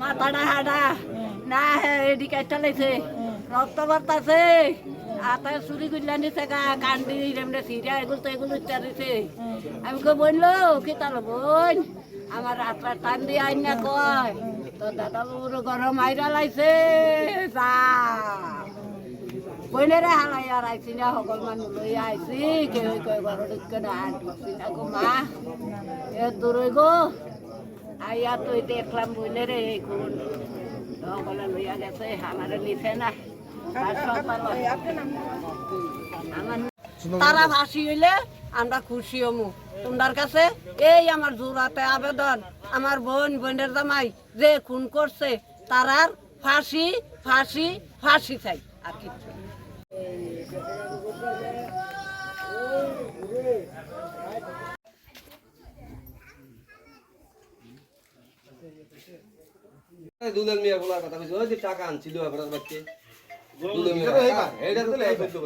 মাথাটা হাডা না এদিকে চালাইছে রক্ত বার্তাছে আতা চুরি করলা নিছে গা, কান্দি, এমনি সিরিয়া এগুলো তো এগুলো ইত্যাদিছে আমি কই বলল কি তার বোন? আমার রাত্রা টান দিয়ে আইন না কয়। তো দাদা বাবুর গরম আইরা লাইছে। যা। বইনেরে হালাই আর আইছি না, সকল মানুষ লই আইছি। কেউ কয় ঢুকে না ঢুকছি না গো মা। এ দূরই গো আইয়া তুই দেখলাম বইলে রে এই লইয়া গেছে আমার নিছে না। তারা ভাসি হইলে আমরা খুশি হমু। তোমার কাছে এই আমার জোড়াতে আবেদন, আমার বোন, বোনের জামাই যে খুন করছে, তারার ফাঁসি ফাঁসি ফাঁসি চাই। আর কিছু দুধের মিয়া বলার কথা কইছে ওই যে টাকা আনছিল আপনার বাচ্চা দুধের মিয়া। এইটা তো লাই ফেলতে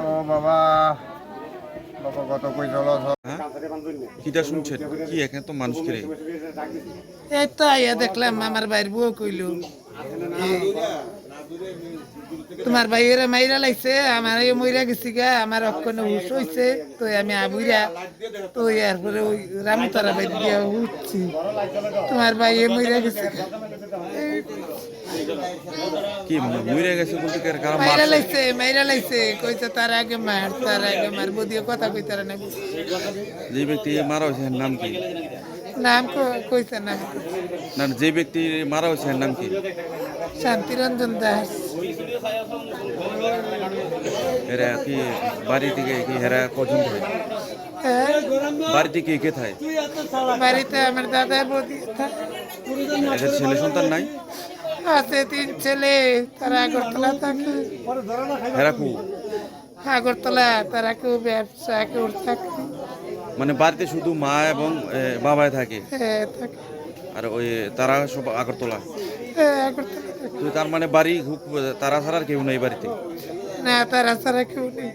ও বাবা। কিটা শুনছেন? কি এখানে তো মানুষ খেলে এই তো আইয়া দেখলাম আমার বাইর বউ কইল। তোমার বাইরে মাইরা লাগছে আমার এই মইরা গেছি গা আমার অক্ষণে হুশ হইছে তো আমি আবুইরা তো এরপরে ওই রামতারা বাইর দিয়া উঠছি তোমার বাইরে মইরা গেছে কি মরে গেছে বলতে কারা মাইরা মারছে? লাগছে মাইরা লাগছে কইছে তার আগে মার তার আগে মার। বদিয়ে কথা কইতারা না। যে ব্যক্তি মারা নাম কি? নাম কইছে নাম না যে ব্যক্তি মারা হয়েছে নাম কি? শান্তিরঞ্জন দাস। এরা কি বাড়ি থেকে কি হেরা কজন থাকে কে থাকে? বাড়িতে আমার দাদা বৌদি। ছেলে সন্তান নাই? আছে তিন ছেলে তারা আগরতলা থাকে। আগরতলা তারা কেউ ব্যবসা কেউ চাকরি। মানে বাড়িতে শুধু মা এবং বাবাই থাকে? হ্যাঁ থাকে। আর ওই তারা সব আগরতলা? হ্যাঁ আগরতলা তো তার মানে বাড়ি খুব তারা ছাড়া আর কেউ নেই বাড়িতে? না তারা ছাড়া কেউ নেই।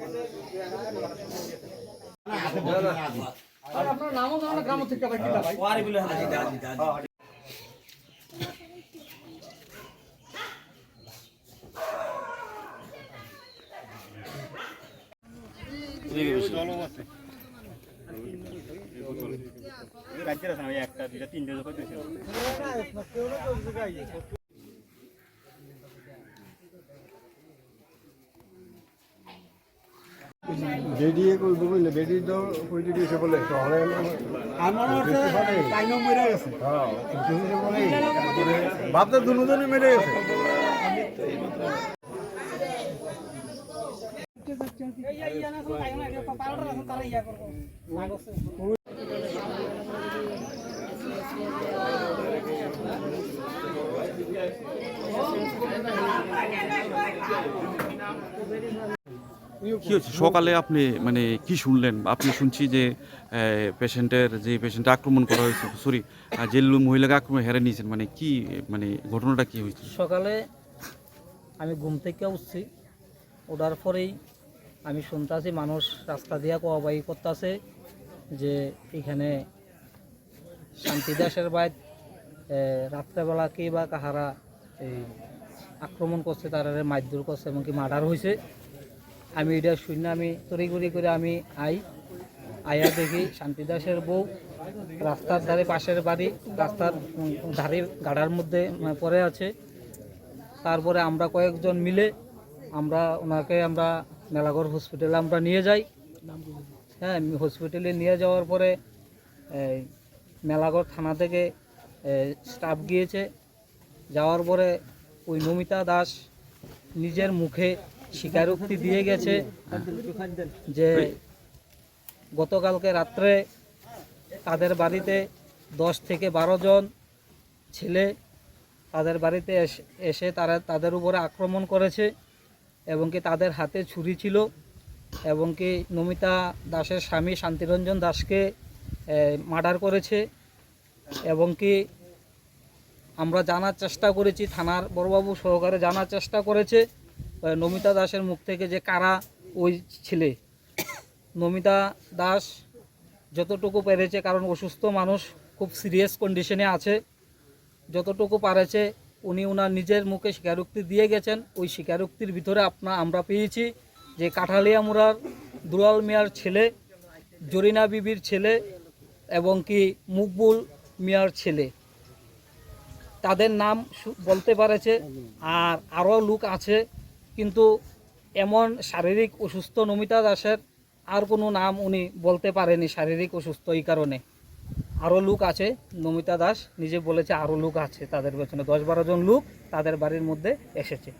বেডিয়ে কইব কইলে বেডি তো কইতে দিয়েছে বলে। শহরে আমার কাইনো মরে গেছে হ্যাঁ বাপটা দুজনই মেরে গেছে কি হচ্ছে? সকালে আপনি মানে কি শুনলেন? আপনি শুনছি যে পেশেন্টের যে পেশেন্ট আক্রমণ করা হয়েছে, সরি যে মহিলাকে আক্রমণ হেরে নিয়েছেন মানে কি মানে ঘটনাটা কি হয়েছে? সকালে আমি ঘুম থেকে উঠছি, ওঠার পরেই আমি শুনতেছি মানুষ রাস্তা দিয়া কোয়াবাই করতেছে যে এখানে শান্তি দাসের বাইর রাত্রেবেলা কে বা কাহারা এই আক্রমণ করছে তারা মারধর করছে, এমনকি মার্ডার হয়েছে আমি এটা শুনে আমি তড়িঘড়ি করে আমি আই, আয়া দেখি শান্তি দাসের বউ রাস্তার ধারে পাশের বাড়ি, রাস্তার ধারে গাড়ার মধ্যে পড়ে আছে। তারপরে আমরা কয়েকজন মিলে আমরা ওনাকে আমরা মেলাঘর হসপিটালে আমরা নিয়ে যাই। হ্যাঁ হসপিটালে নিয়ে যাওয়ার পরে মেলাঘর থানা থেকে স্টাফ গিয়েছে। যাওয়ার পরে ওই নমিতা দাস নিজের মুখে স্বীকারোক্তি দিয়ে গেছে যে, গতকালকে রাত্রে তাদের বাড়িতে দশ থেকে বারো জন ছেলে তাদের বাড়িতে এসে তারা তাদের উপরে আক্রমণ করেছে। এবং কি তাদের হাতে ছুরি ছিল এবং কি নমিতা দাসের স্বামী শান্তিরঞ্জন দাসকে মার্ডার করেছে এবং কি আমরা জানার চেষ্টা করেছি, থানার বড়বাবু সহকারে জানার চেষ্টা করেছে নমিতা দাসের মুখ থেকে যে কারা ওই ছেলে। নমিতা দাস যতটুকু পেরেছে, কারণ অসুস্থ মানুষ, খুব সিরিয়াস কন্ডিশনে আছে, যতটুকু পারেছে উনি ওনার নিজের মুখে স্বীকারোক্তি দিয়ে গেছেন। ওই স্বীকারোক্তির ভিতরে আপনা, আমরা পেয়েছি যে কাঠালিয়া মুরার দুলাল মিয়ার ছেলে, জরিনা বিবির ছেলে এবং কি মুকবুল মিয়ার ছেলে। তাদের নাম বলতে পারেছে আর আরও লোক আছে, কিন্তু এমন শারীরিক অসুস্থ নমিতা দাসের আর কোনো নাম উনি বলতে পারেনি শারীরিক অসুস্থ এই কারণে। আরও লোক আছে, নমিতা দাস নিজে বলেছে আরও লোক আছে তাদের পেছনে। দশ বারো জন লোক তাদের বাড়ির মধ্যে এসেছে।